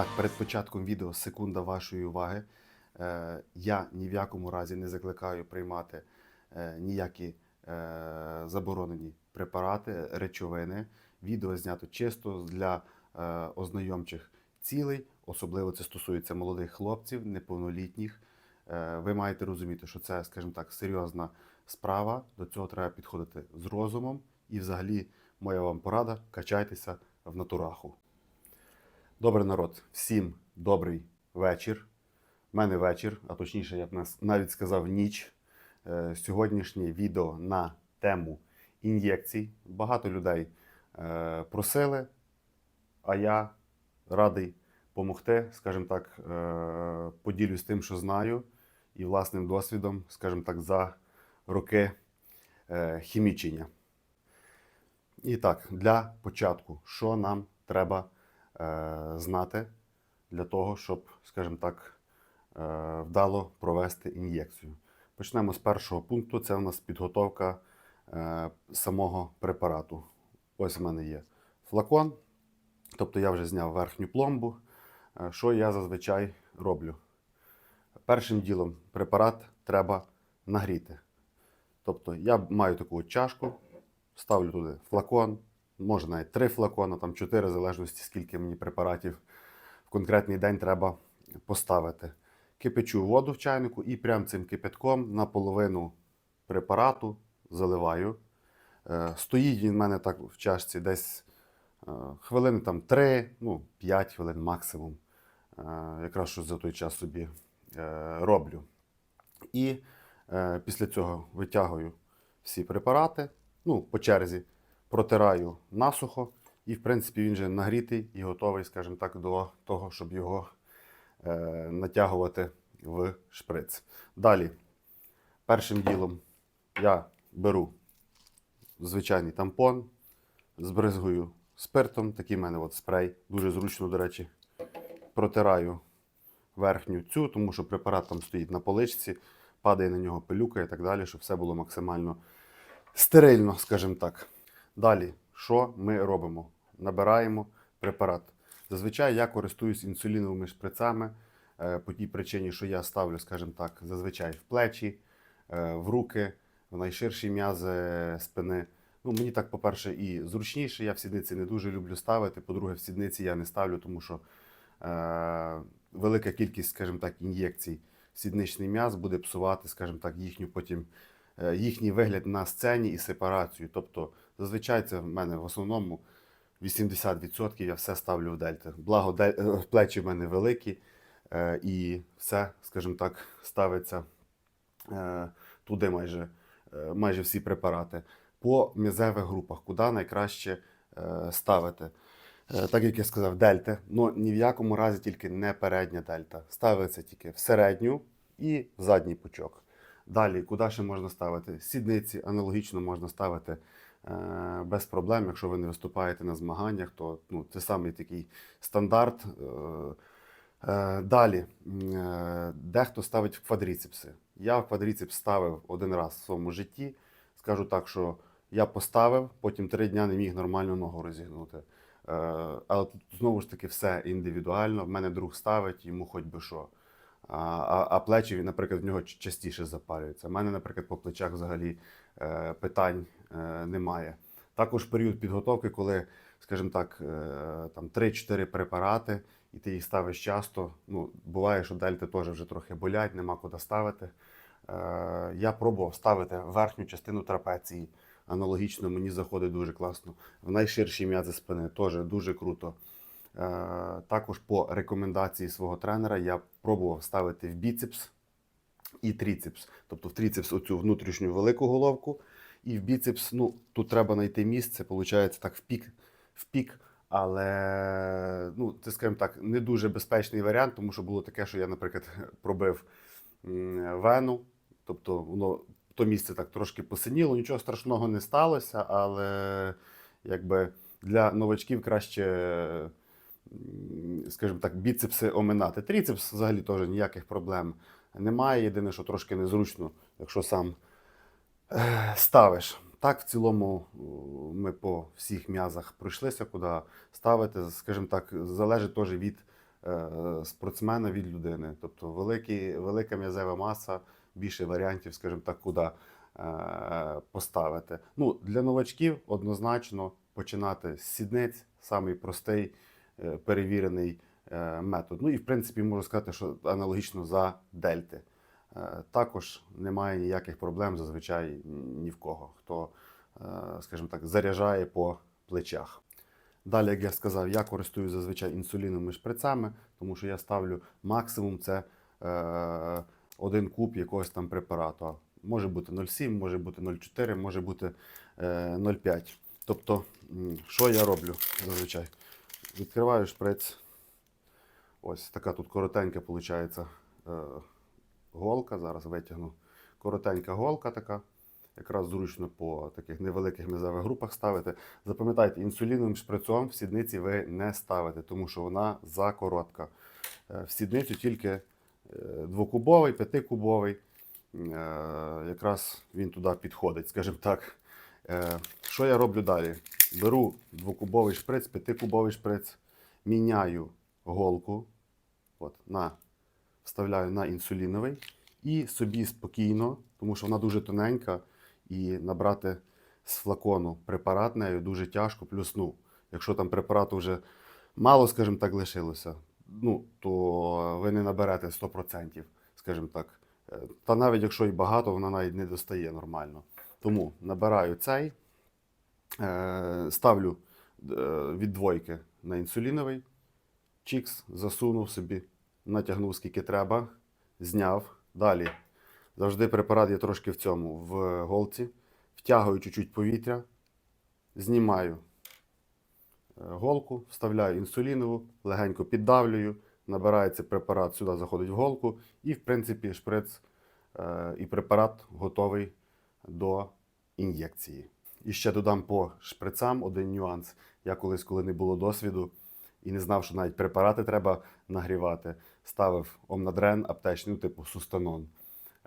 Так, перед початком відео секунда вашої уваги. Е, я ні в якому разі не закликаю приймати е, ніякі е, заборонені препарати, речовини. Відео знято чисто для ознайомчих цілей, особливо це стосується молодих хлопців, неповнолітніх. Ви маєте розуміти, що це, скажімо так, серйозна справа. До цього треба підходити з розумом. І, взагалі, моя вам порада качайтеся в натураху. Добрий народ, всім добрий вечір. У мене вечір, а точніше, я б навіть сказав ніч. Е, Сьогоднішнє відео на тему ін'єкцій. Багато людей е, просили, а я радий допомогти, скажімо так, е, поділюсь тим, що знаю, і власним досвідом, скажімо так, за роки хімічення. І так, для початку, що нам треба знати для того, щоб, скажімо так, е, вдало провести ін'єкцію. Почнемо з першого пункту. Це у нас підготовка е, самого препарату. Ось в мене є флакон. Тобто я вже зняв верхню пломбу. Е, Що я зазвичай роблю? Першим ділом препарат треба нагріти. Тобто я маю таку чашку, ставлю туди флакон, може навіть три флакона, там чотири, в залежності, скільки мені препаратів в конкретний день треба поставити. Кипячу воду в чайнику і прям цим кипятком на половину препарату заливаю. Е, Стоїть він в мене так в чашці десь е, хвилини там 3, ну 5 хвилин максимум. Е, Якраз що за той час собі роблю. І після цього витягую всі препарати, ну, по черзі, протираю насухо, і, в принципі, він вже нагрітий і готовий, скажімо так, до того, щоб його е, натягувати в шприц. Далі, першим ділом я беру звичайний тампон, збризгую спиртом, такий в мене от спрей, дуже зручно, до речі, протираю верхню цю, тому що препарат там стоїть на поличці, падає на нього пилюка і так далі, щоб все було максимально стерильно, скажімо так. Далі, що ми робимо? Набираємо препарат. Зазвичай я користуюсь інсуліновими шприцами е, по тій причині, що я ставлю, скажімо так, зазвичай в плечі, е, в руки, в найширші м'язи спини. Ну, мені так, по-перше, і зручніше. Я в сідниці не дуже люблю ставити. По-друге, в сідниці я не ставлю, тому що е, велика кількість, скажімо так, ін'єкцій в сідничний м'яз буде псувати, скажімо так, їхню потім е, їхній вигляд на сцені і сепарацію. Тобто, зазвичай це в мене в основному 80% я все ставлю в дельти. Благо, е, плечі в мене великі, е, і все, скажімо так, ставиться е, туди майже, майже всі препарати. По м'язевих групах, куди найкраще ставити. Так як я сказав, дельта, але ні в якому разі тільки не передня дельта. Ставиться тільки в середню і в задній пучок. Далі, куди ще можна ставити? Сідниці аналогічно можна ставити е, без проблем. Якщо ви не виступаєте на змаганнях, то ну, це самий такий стандарт. Е, е, далі, дехто ставить квадріцепси. Я в квадріцепс ставив один раз в своєму житті. Скажу так, що я поставив, потім три дня не міг нормально ногу розігнути. Але тут знову ж таки все індивідуально. В мене друг ставить, йому хоч би що. А, а, плечі, наприклад, в нього частіше запалюються. У мене, наприклад, по плечах взагалі е, питань е, немає. Також період підготовки, коли, скажімо так, е, там 3-4 препарати, і ти їх ставиш часто. Ну, буває, що дельти теж вже трохи болять, нема куди ставити. Я пробував ставити верхню частину трапеції. Аналогічно мені заходить дуже класно. В найширші м'язи спини теж дуже круто. Е, Також по рекомендації свого тренера я пробував ставити в біцепс і тріцепс. Тобто в тріцепс оцю внутрішню велику головку, і в біцепс, ну, тут треба знайти місце, виходить так в пік, в пік. Але ну, це, скажімо так, не дуже безпечний варіант, тому що було таке, що я, наприклад, пробив вену, тобто воно то місце так трошки посиніло, нічого страшного не сталося, але якби для новачків краще, скажімо так, біцепси оминати. Тріцепс взагалі теж ніяких проблем немає. Єдине, що трошки незручно, якщо сам е, ставиш. Так, в цілому ми по всіх м'язах пройшлися, куди ставити. Скажімо так, залежить теж від е, спортсмена від людини. Тобто великі, велика м'язева маса, більше варіантів, скажімо так, куди е, поставити. Ну, для новачків однозначно починати з сідниць, самий простий, е, перевірений е, метод. Ну і в принципі можу сказати, що аналогічно за дельти. Е, Також немає ніяких проблем зазвичай ні в кого, хто, е, скажімо так, заряджає по плечах. Далі, як я сказав, я користуюсь зазвичай інсуліновими шприцами, тому що я ставлю максимум це е, один куб якогось там препарату. Може бути 0,7, може бути 0,4, може бути е, 0,5. Тобто, що я роблю зазвичай? Відкриваю шприц. Ось така тут коротенька, виходить, е, голка. Зараз витягну. Коротенька голка така. Якраз зручно по таких невеликих м'язових групах ставити. Запам'ятайте, інсуліновим шприцом в сідниці ви не ставите, тому що вона закоротка. Е, В сідницю тільки е, двокубовий, п'ятикубовий. Якраз він туди підходить, скажімо так. Що я роблю далі? Беру двокубовий шприц, п'ятикубовий шприц, міняю голку, от, на, вставляю на інсуліновий і собі спокійно, тому що вона дуже тоненька, і набрати з флакону препарат нею дуже тяжко. Плюс, ну, якщо там препарату вже мало, скажімо так, лишилося, ну, то ви не наберете 100%, скажімо так. Е, Та навіть якщо і багато, вона навіть не достає нормально. Тому набираю цей, ставлю е, від двойки на інсуліновий, чікс, засунув собі, натягнув скільки треба, зняв. Далі. Завжди препарат є трошки в цьому, в голці. Втягую чуть-чуть повітря, знімаю е, голку, вставляю інсулінову, легенько піддавлюю, набирається препарат, сюди заходить в голку, і, в принципі, шприц е, і препарат готовий до ін'єкції. І ще додам по шприцам один нюанс. Я колись, коли не було досвіду і не знав, що навіть препарати треба нагрівати, ставив омнадрен аптечний, ну, типу сустанон.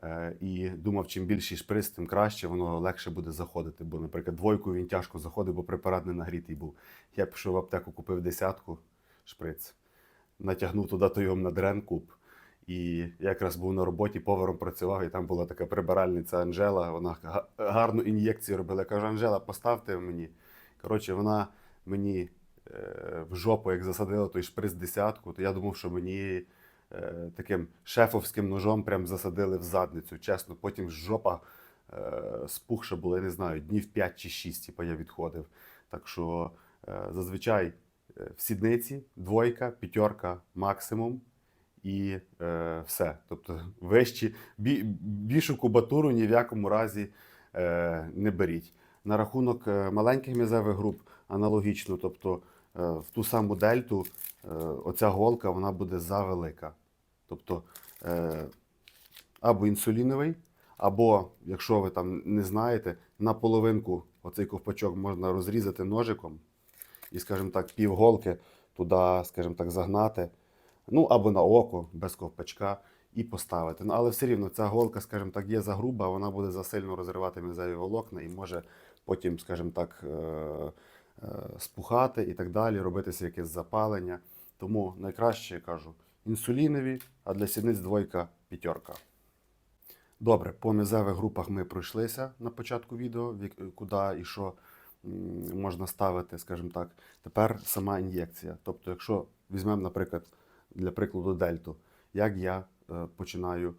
Е, І думав, чим більший шприц, тим краще, воно легше буде заходити. Бо, наприклад, двойку він тяжко заходив, бо препарат не нагрітий був. Я пішов в аптеку, купив десятку шприц, натягнув туди той омнадрен куб. І я якраз був на роботі, поваром працював, і там була така прибиральниця Анжела. Вона гарну ін'єкцію робила. Я кажу, Анжела, поставте мені. Коротше, вона мені е, в жопу, як засадила той шприц десятку, то я думав, що мені е, таким шефовським ножом прям засадили в задницю. Чесно, потім жопа е, спухша була, я не знаю, днів 5 чи 6, типу, я відходив. Так що е, зазвичай е, в сідниці двойка, п'ятерка максимум. І е, все. Тобто вищі, бі, більшу кубатуру ні в якому разі е, не беріть. На рахунок е, маленьких м'язевих груп аналогічно, тобто е, в ту саму дельту е, оця голка вона буде завелика. Тобто е, або інсуліновий, або, якщо ви там не знаєте, на половинку оцей ковпачок можна розрізати ножиком і, скажімо так, пів голки туди, скажімо так, загнати. Ну або на око без ковпачка і поставити. Ну, але все рівно ця голка, скажімо так, є загруба, вона буде засильно розривати м'язеві волокна і може потім, скажімо так, е, е, спухати і так далі, робитися якесь запалення. Тому найкраще я кажу інсулінові, а для сідниць двойка п'ятерка. Добре, по м'язевих групах ми пройшлися на початку відео, куди і що можна ставити, скажімо так. Тепер сама ін'єкція. Тобто, якщо візьмемо, наприклад, для прикладу дельту, як я е, починаю,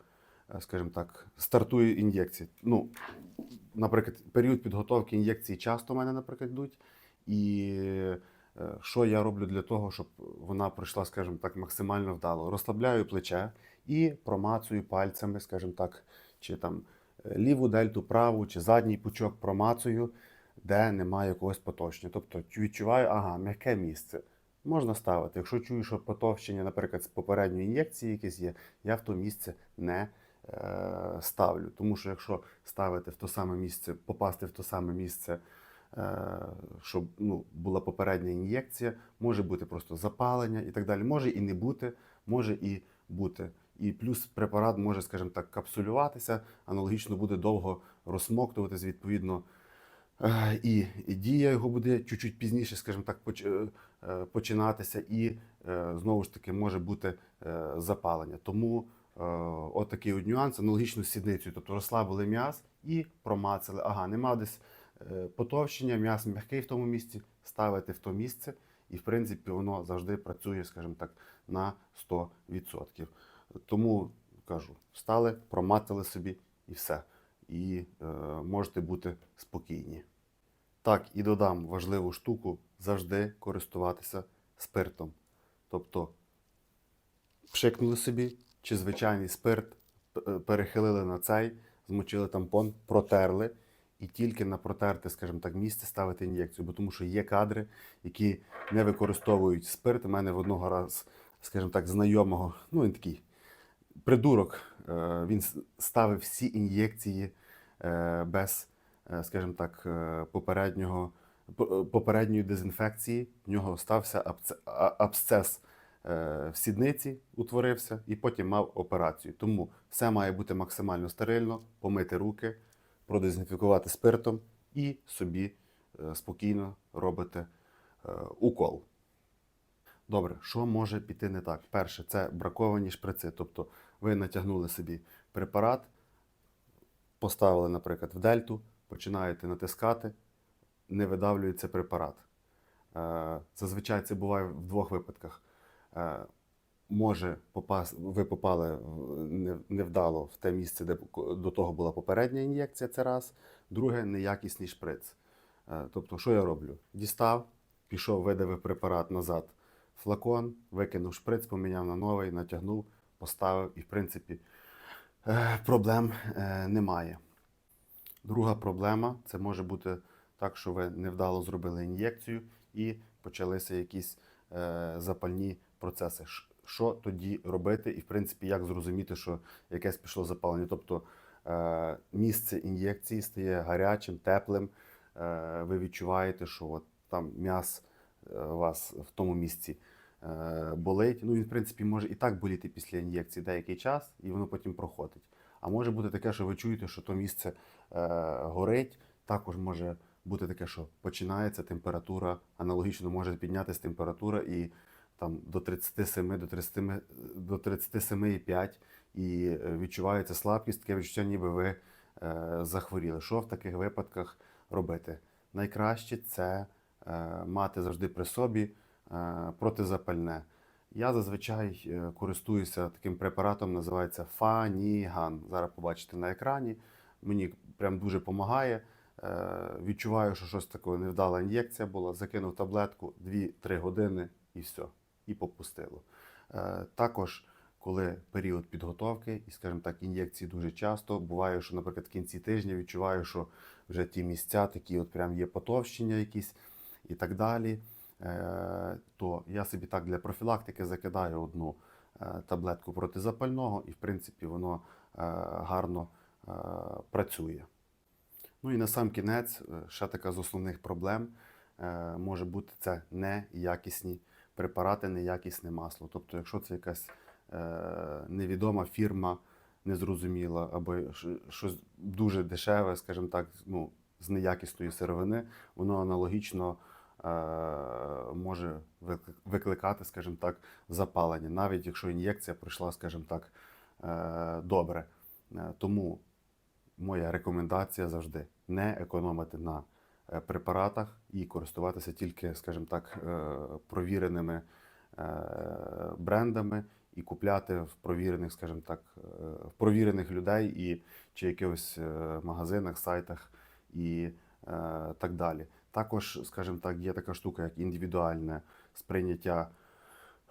е, скажімо так, стартую ін'єкції. Ну, наприклад, період підготовки ін'єкції часто у мене, наприклад, йдуть. І е, що я роблю для того, щоб вона пройшла, скажімо так, максимально вдало? Розслабляю плече і промацую пальцями, скажімо так, чи там ліву дельту, праву, чи задній пучок промацую, де немає якогось потовщення. Тобто відчуваю, ага, м'яке місце. Можна ставити. Якщо чую, що потовщення, наприклад, з попередньої ін'єкції якесь є, я в то місце не е, ставлю. Тому що якщо ставити в то саме місце, попасти в то саме місце, е, щоб ну, була попередня ін'єкція, може бути просто запалення і так далі. Може і не бути, може і бути. І плюс препарат може, скажімо так, капсулюватися, аналогічно буде довго розсмоктуватись, відповідно, І, і дія його буде чуть-чуть пізніше, скажімо так, е, е, починатися, і е, знову ж таки може бути е, запалення. Тому е, отакий от нюанс, аналогічно з сідницею. Тобто розслабили м'яз і промацали. Ага, нема десь е, потовщення, м'яз м'який в тому місці, ставите в то місце, і в принципі воно завжди працює, скажімо так, на 100%. Тому кажу, встали, промацали собі і все. І е, можете бути спокійні. Так, і додам важливу штуку завжди користуватися спиртом. Тобто пшикнули собі, чи звичайний спирт, е, перехилили на цей, змочили тампон, протерли. І тільки на протерте, скажімо так, місце ставити ін'єкцію, бо тому що є кадри, які не використовують спирт. У мене в одного разу, скажімо так, знайомого, ну він такий придурок, він ставив всі ін'єкції е, без, е, скажімо так, е, попереднього, е, попередньої дезінфекції. В нього стався абсцес е, в сідниці, утворився, і потім мав операцію. Тому все має бути максимально стерильно, помити руки, продезінфікувати спиртом і собі е, спокійно робите е, укол. Добре, що може піти не так? Перше, це браковані шприци. Тобто ви натягнули собі препарат, поставили, наприклад, в дельту, починаєте натискати, не видавлюється препарат. Е, Зазвичай це буває в двох випадках. Е, Може ви попали невдало в те місце, де до того була попередня ін'єкція, це раз. Друге неякісний шприц. Е, Тобто, що я роблю? Дістав, пішов, видавив препарат назад флакон, викинув шприц, поміняв на новий, натягнув, поставив і, в принципі, е, проблем е, немає. Друга проблема це може бути так, що ви невдало зробили ін'єкцію і почалися якісь е, запальні процеси. Що тоді робити, і в принципі, як зрозуміти, що якесь пішло запалення? Тобто місце ін'єкції стає гарячим, теплим. Ви відчуваєте, що от там у вас в тому місці е, болить. Ну, він, в принципі, може і так боліти після ін'єкції деякий час, і воно потім проходить. А може бути таке, що ви чуєте, що то місце е, горить. Також може бути таке, що починається температура, аналогічно може піднятися температура і там до 37, до 30, до 37,5 і е, відчувається слабкість, таке відчуття, ніби ви е, захворіли. Що в таких випадках робити? Найкраще це е, мати завжди при собі е, протизапальне. Я зазвичай е, користуюся таким препаратом, називається Фаніган. Зараз побачите на екрані. Мені прям дуже допомагає. Відчуваю, що щось таке невдала ін'єкція була. Закинув таблетку 2-3 години і все, і попустило. Е, Також, коли період підготовки, і, скажімо так, ін'єкції дуже часто, буває, що, наприклад, в кінці тижня відчуваю, що вже ті місця такі, от прям є потовщення якісь і так далі. Е, То я собі так для профілактики закидаю одну е, таблетку протизапального, і в принципі воно е, гарно працює. Ну і на сам кінець, ще така з основних проблем може бути це неякісні препарати, неякісне масло. Тобто, якщо це якась невідома фірма, незрозуміла, або щось дуже дешеве, скажімо так, ну, з неякісної сировини, воно аналогічно може викликати, скажімо так, запалення, навіть якщо ін'єкція пройшла, скажімо так, е, добре. Е, Тому моя рекомендація завжди не економити на е, препаратах і користуватися тільки, скажімо так, е, провіреними е, брендами і купляти в провірених, скажімо так, е, в провірених людей і чи якихось е, магазинах, сайтах і е, так далі. Також, скажімо так, є така штука, як індивідуальне сприйняття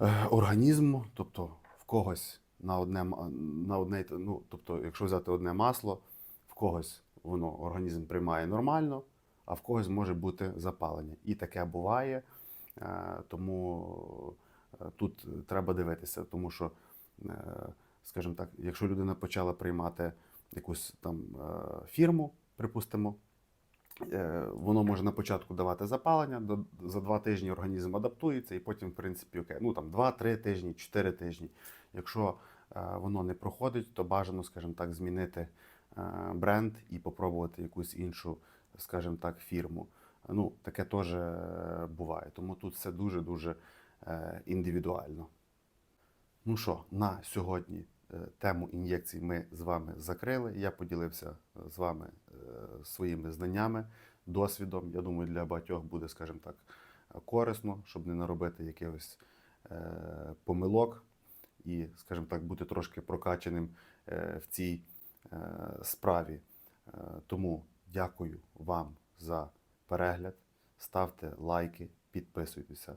е, організму, тобто в когось на одне, на одне, ну, тобто, якщо взяти одне масло, в когось воно організм приймає нормально, а в когось може бути запалення. І таке буває. Е, Тому е, тут треба дивитися, тому що, скажімо так, якщо людина почала приймати якусь там фірму, припустимо, воно може на початку давати запалення, за два тижні організм адаптується, і потім, в принципі, окей, ну там 2-3 тижні, 4 тижні. Якщо е, воно не проходить, то бажано, скажімо так, змінити е, бренд і попробувати якусь іншу, скажімо так, фірму. Ну, таке теж е, буває. Тому тут все дуже-дуже е, індивідуально. Ну що, на сьогодні е, тему ін'єкцій ми з вами закрили. Я поділився е, з вами е, своїми знаннями, досвідом. Я думаю, для багатьох буде, скажімо так, е, корисно, щоб не наробити якихось е, помилок і, скажімо так, бути трошки прокачаним е, в цій е, справі. Е, Тому дякую вам за перегляд. Ставте лайки, підписуйтеся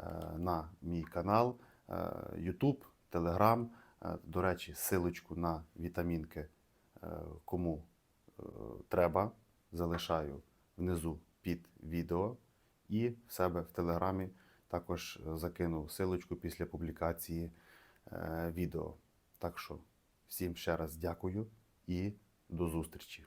е, на мій канал, е, YouTube, Telegram. До речі, силочку на вітамінки, е, кому е, треба, залишаю внизу під відео. І в себе в Телеграмі також закину силочку після публікації е, відео. Так що всім ще раз дякую і до зустрічі.